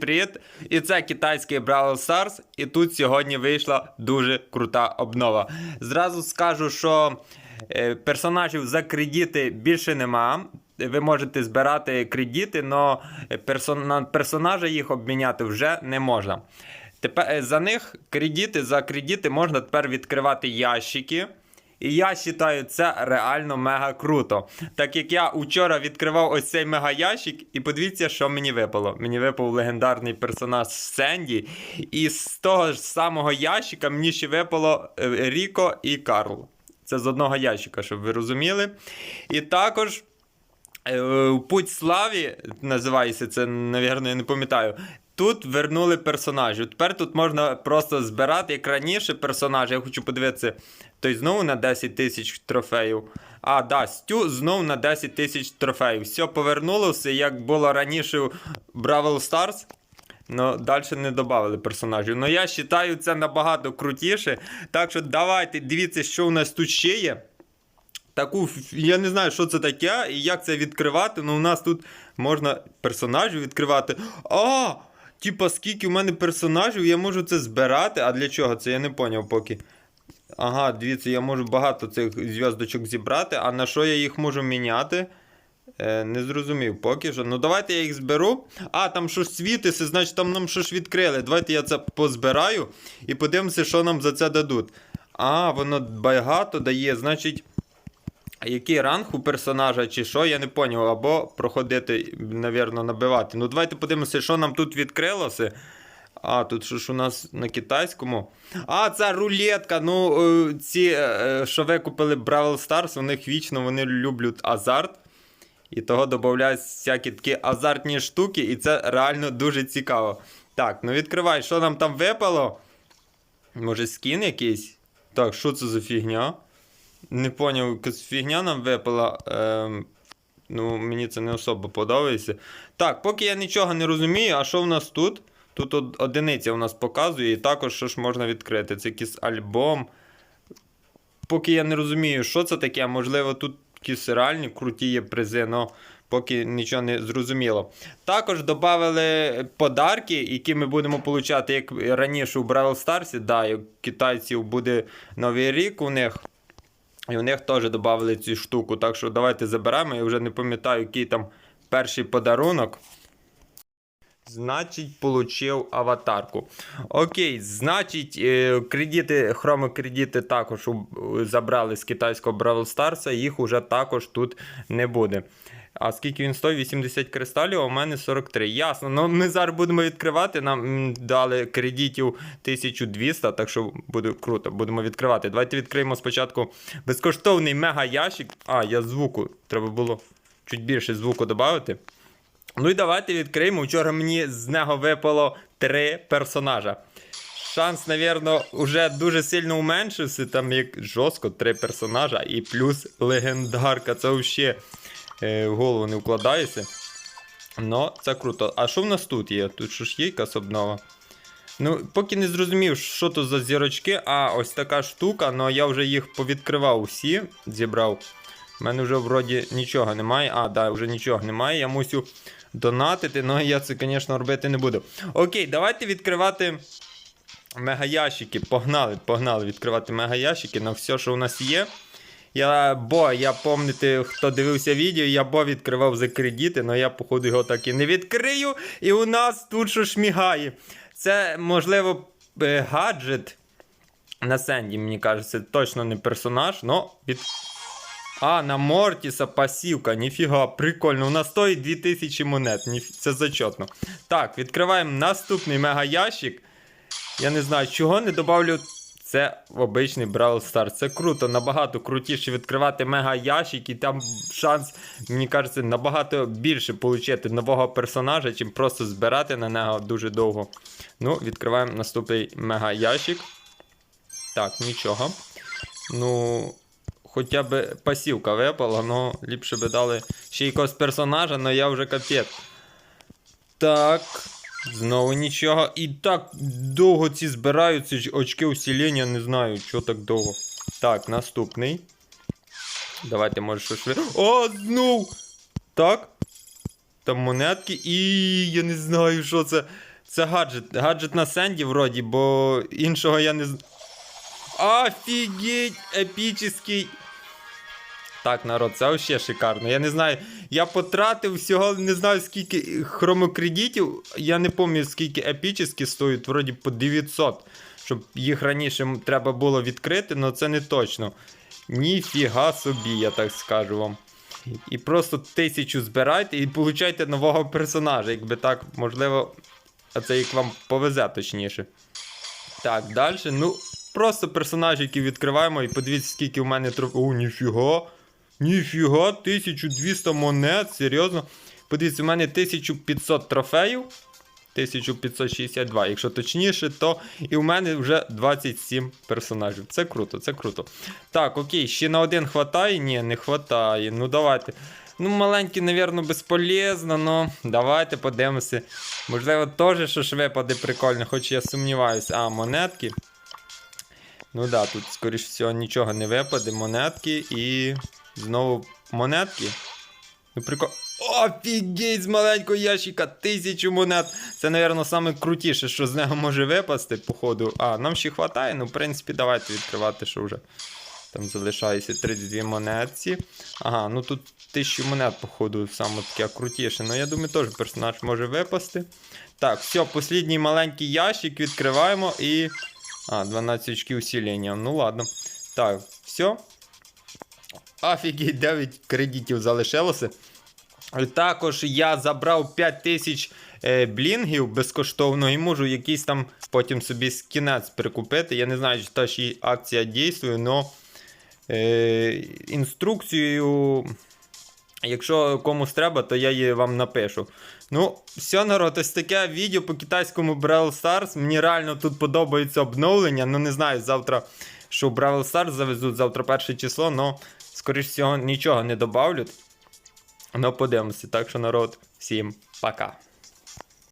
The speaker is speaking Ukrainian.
Привіт! І це китайський Brawl Stars, і тут сьогодні вийшла дуже крута обнова. Зразу скажу, що е, персонажів за кредити більше нема. Ви можете збирати кредити, але персон... на персонажа їх обміняти вже не можна. Тепер е, за них кредити, за кредити можна тепер відкривати ящики. І я вважаю, це реально мега круто. Так як я вчора відкривав ось цей мега ящик, і подивіться, що мені випало. Мені випав легендарний персонаж Сенді. І з того ж самого ящика мені ще випало е, Ріко і Карл. Це з одного ящика, щоб ви розуміли. І також. е, Путь славі називається це, навірно, я не пам'ятаю. Тут вернули персонажів. Тепер тут можна просто збирати, як раніше персонажі. Я хочу подивитися. Той знову на 10 тисяч трофеїв. А, да, Стю знову на 10 тисяч трофеїв. Все повернулося, як було раніше в Бравл Stars. Ну, далі не додали персонажів. Ну, я вважаю, це набагато крутіше. Так що давайте дивіться, що у нас тут ще є. Таку, я не знаю, що це таке і як це відкривати. Ну, у нас тут можна персонажів відкривати. А! Типа, скільки у мене персонажів, я можу це збирати. А для чого це? Я не поняв поки. Ага, дивіться, я можу багато цих зв'язочок зібрати, а на що я їх можу міняти? Е, не зрозумів поки що. Ну давайте я їх зберу. А, там щось світиться, значить там нам щось відкрили. Давайте я це позбираю і подивимося, що нам за це дадуть. А, воно багато дає, значить. А який ранг у персонажа чи що, я не поняв. Або проходити, навірно, набивати. Ну, давайте подивимося, що нам тут відкрилося. А, тут що ж у нас на китайському. А, це рулетка. Ну, е, ці, е, що ви купили Бравл Stars, у них вічно вони люблять азарт. І того додають всякі такі азартні штуки, і це реально дуже цікаво. Так, ну відкривай, що нам там випало? Може, скін якийсь? Так, що це за фігня? Не поняв, якась фігня нам випала. Ем, ну, мені це не особо подобається. Так, поки я нічого не розумію, а що в нас тут? Тут одиниця у нас показує, і також що ж можна відкрити. Це якийсь альбом. Поки я не розумію, що це таке, можливо, тут якісь реальні круті є призи, але поки нічого не зрозуміло. Також додали подарки, які ми будемо получати, як раніше у Бравл Старсі. Да, у китайців буде Новий рік у них. І у них теж додали цю штуку. Так що давайте заберемо. Я вже не пам'ятаю, який там перший подарунок. Значить, получив аватарку. Окей, значить, е, кредити, хромокредити також забрали з китайського Бравл Старса, їх уже також тут не буде. А скільки він стоїть? 80 кристалів, а у мене 43. Ясно. Ну ми зараз будемо відкривати. Нам дали кредитів 1200, так що буде круто. Будемо відкривати. Давайте відкриємо спочатку безкоштовний мега ящик. А, я звуку. Треба було чуть більше звуку додати. Ну і давайте відкриємо. Вчора мені з нього випало три персонажа. Шанс, навірно, вже дуже сильно уменшився. Там як жорстко три персонажа і плюс легендарка. Це взагалі в голову не вкладається. Ну, це круто. А що в нас тут є? Тут що ж є якась обнова? Ну, поки не зрозумів, що то за зірочки. А, ось така штука, але я вже їх повідкривав всі, зібрав. У мене вже вроді нічого немає. А, да, вже нічого немає. Я мусю донатити, але я це, звісно, робити не буду. Окей, давайте відкривати мегаящики. Погнали, погнали відкривати мегаящики на все, що у нас є. Я, бо, я пам'ятаю, хто дивився відео, я бо відкривав за кредити, але я, походу, його так і не відкрию. І у нас тут що шмігає. Це, можливо, е, гаджет на Сенді, мені кажеться, точно не персонаж, але від... А, на Мортіса пасівка, ніфіга, прикольно. У нас стоїть 2000 монет. Ніф... Це зачетно. Так, відкриваємо наступний мегаящик. Я не знаю, чого не добавлю. Це обичний Brawl Stars. Це круто, набагато крутіше відкривати мега ящик, і там шанс, мені кажеться, набагато більше отримати нового персонажа, чим просто збирати на нього дуже довго. Ну, відкриваємо наступний мега ящик. Так, нічого. Ну, хоча б пасівка випала, але ліпше би дали ще якогось персонажа, але я вже капець. Так. Знову нічого. І так довго ці збираються ж очки усілення, не знаю, що так довго. Так, наступний. Давайте, може, що швидко. О, знов! Так. Там монетки і я не знаю, що це. Це гаджет. Гаджет на сенді вроді, бо іншого я не з. Офігеть! Епічний. Так, народ, це вообще шикарно. Я не знаю. Я потратив всього не знаю скільки хромокредитів. Я не пам'ятаю, скільки епічні стоять, вроді по 900. Щоб їх раніше треба було відкрити, але це не точно. Ніфіга собі, я так скажу вам. І просто тисячу збирайте і получайте нового персонажа. Якби так, можливо, а це як вам повезе точніше. Так, далі. Ну, просто персонажі, які відкриваємо, і подивіться, скільки в мене троф... О, ніфіга. Ніфіга, 1200 монет, серйозно. Подивіться, у мене 1500 трофеїв. 1562, якщо точніше, то і у мене вже 27 персонажів. Це круто, це круто. Так, окей, ще на один хватає? Ні, не хватає. Ну давайте. Ну, маленький, напевно, безполезно, но давайте подивимося. Можливо, теж щось випаде прикольно, хоч я сумніваюся. А, монетки. Ну да, тут, скоріш всього, нічого не випаде. Монетки і знову монетки. Ну, прикол... Офігеть, з маленького ящика, тисячу монет. Це, напевно, саме крутіше, що з нього може випасти, походу. А, нам ще хватає, ну, в принципі, давайте відкривати, що вже. Там залишається 32 монетці. Ага, ну тут 1000 монет, походу, саме таке крутіше. Ну, я думаю, теж персонаж може випасти. Так, все, послідній маленький ящик відкриваємо і. А, 12 очків усилення. Ну ладно. Так, все. Офігеть, 9 кредитів залишилося. Також я забрав 5000 е, блінгів безкоштовно і можу якийсь там потім собі скінець прикупити. Я не знаю, чи та ще акція дійствує, але інструкцію, якщо комусь треба, то я її вам напишу. Ну, все, народ, ось таке відео по китайському Brawl Stars. Мені реально тут подобається обновлення. Ну, не знаю, завтра, що Brawl Stars завезуть завтра перше число, але, скоріш всього, нічого не додавлять. Ну, подивимося. Так що, народ, всім пока.